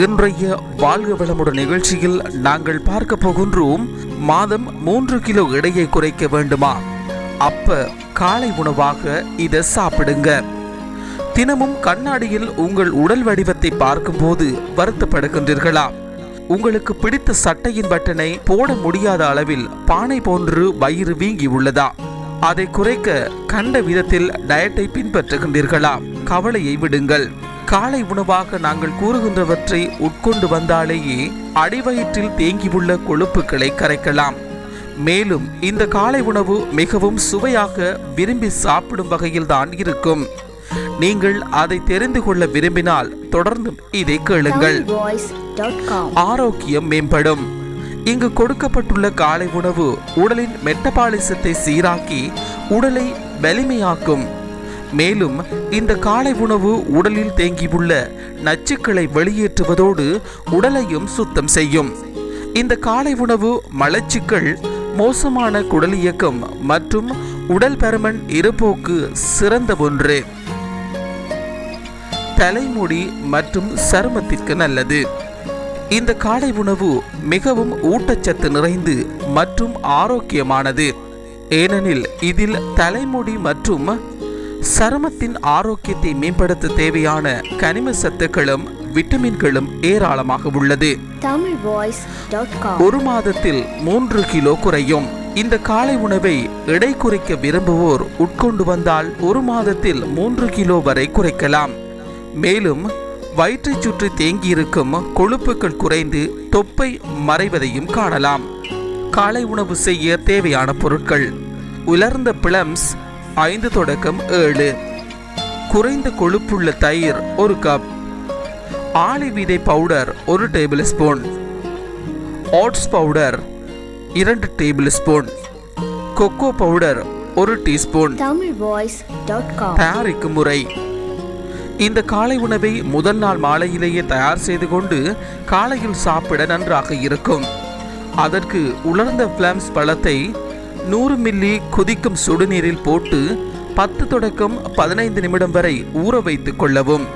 இன்றைய வாழ்க வளமுடன் நிகழ்ச்சியில் நாங்கள் பார்க்க போகின்றோம் மாதம் மூன்று கிலோ எடையை குறைக்க வேண்டுமா? அப்ப காலை உணவாக இதை சாப்பிடுங்க. தினமும் கண்ணாடியில் உங்கள் உடல் வடிவத்தை பார்க்கும்போது வருத்தப்படுகின்றீர்களா? உங்களுக்கு பிடித்த சட்டையின் பட்டனை போட முடியாத அளவில் பானை போன்று வயிறு வீங்கி உள்ளதா? அதை குறைக்க கண்ட விதத்தில் டயட்டை பின்பற்றுகின்றீர்களா? கவலையை விடுங்கள். காலை உணவாக நாங்கள் கூறுகின்றவற்றை உட்கொண்டு வந்தாலேயே அடிவயிற்றில் தேங்கியுள்ள கொழுப்புகளை கரைக்கலாம். மேலும் இந்த காலை உணவு மிகவும் சுவையாக விரும்பி சாப்பிடும் வகையில்தான் இருக்கும். நீங்கள் அதை தெரிந்து கொள்ள விரும்பினால் தொடர்ந்து இதை கேளுங்கள். ஆரோக்கியம் மேம்படும். இங்கு கொடுக்கப்பட்டுள்ள காலை உணவு உடலின் மெட்டபாலிசத்தை சீராக்கி உடலை வலிமையாக்கும். மேலும் இந்த காலை உணவு உடலில் தேங்கியுள்ள நச்சுக்களை வெளியேற்றுவதோடு உடலையும் சுத்தம் செய்யும். இந்த காலை உணவு மலச்சிக்கல் மோசமான குடல் இயக்கம் மற்றும் உடல் பருமன் இருப்போக்கு சிறந்த ஒன்று. தலைமுடி மற்றும் சருமத்திற்கு நல்லது. இந்த காலை உணவு மிகவும் ஊட்டச்சத்து நிறைந்து மற்றும் ஆரோக்கியமானது. ஏனெனில் இதில் தலைமுடி மற்றும் சருமத்தின் ஆரோக்கியத்தை மேம்படுத்த தேவையான கனிம சத்துக்களும் விட்டமின்களும் ஏராளமாக உள்ளது. ஒரு மாதத்தில் மூன்று கிலோ குறையும். இந்த காலை உணவை எடை குறைக்க விரும்புவோர் உட்கொண்டு வந்தால் ஒரு மாதத்தில் மூன்று கிலோ வரை குறைக்கலாம். மேலும் வயிற்றைச் சுற்றி தேங்கியிருக்கும் கொழுப்புகள் குறைந்து தொப்பை மறைவதையும் காணலாம். காலை உணவு செய்ய தேவையான பொருட்கள். உலர்ந்த பிளம்ஸ் ஐந்து தொடக்கம் ஏழு. குறைந்த கொழுப்புள்ள தயிர் ஒரு கப் ஆளி விதை பவுடர் ஒரு டேபிள் ஸ்பூன் ஓட்ஸ் பவுடர் இரண்டு டேபிள் ஸ்பூன் கொக்கோ பவுடர் ஒரு டீஸ்பூன் தயாரிக்கும் முறை. இந்த காலை உணவை முதல் நாள் மாலையிலேயே தயார் செய்து கொண்டு காலையில் சாப்பிட நன்றாக இருக்கும். அதற்கு உலர்ந்த பிளம்ஸ் பழத்தை நூறு மில்லி கொதிக்கும் சுடுநீரில் போட்டு பத்து தொடக்கம் பதினைந்து நிமிடம் வரை ஊற வைத்துக் கொள்ளவும்.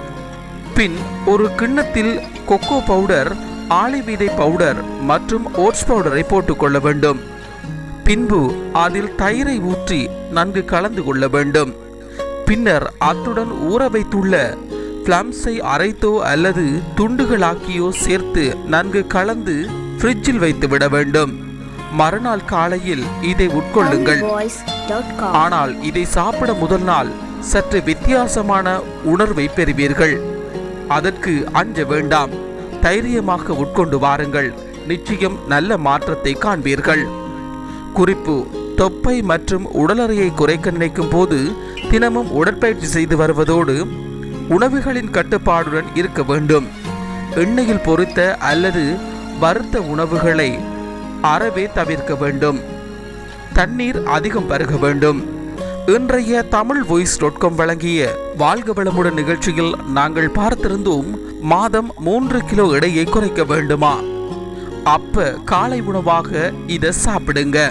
பின் ஒரு கிண்ணத்தில் கொக்கோ பவுடர் ஆளி விதை பவுடர் மற்றும் ஓட்ஸ் பவுடரை போட்டுக்கொள்ள வேண்டும். பின்பு அதில் தயிரை ஊற்றி நன்கு கலந்து கொள்ள வேண்டும். பின்னர் அத்துடன் ஊற வைத்துள்ள பிளம்ஸை அரைத்தோ அல்லது துண்டுகளாக்கியோ சேர்த்து நன்கு கலந்து ஃப்ரிட்ஜில் வைத்து விட வேண்டும். மறுநாள் காலையில் இதை உட்கொள்ளுங்கள். ஆனால் இதை சாப்பிட முதல் நாள் சற்று வித்தியாசமான உணர்வை பெறுவீர்கள். அதற்கு அஞ்ச வேண்டாம். தைரியமாக உட்கொண்டு வாருங்கள். நிச்சயம் நல்ல மாற்றத்தை காண்பீர்கள். குறிப்பு தொப்பை மற்றும் உடலறையை குறைக்க நினைக்கும் போது தினமும் உடற்பயிற்சி செய்து வருவதோடு உணவுகளின் கட்டுப்பாடுடன் இருக்க வேண்டும். எண்ணெயில் பொரித்த அல்லது வறுத்த உணவுகளை அறவே தவிர்க்க வேண்டும். தண்ணீர் அதிகம் பருக வேண்டும். இன்றைய தமிழ் வாய்ஸ் டாட் காம் வழங்கிய வாழ்க வளமுடன் நிகழ்ச்சியில் நாங்கள் பார்த்திருந்தோம் மாதம் மூன்று கிலோ எடையை குறைக்க வேண்டுமா? அப்ப காலை உணவாக இதை சாப்பிடுங்க.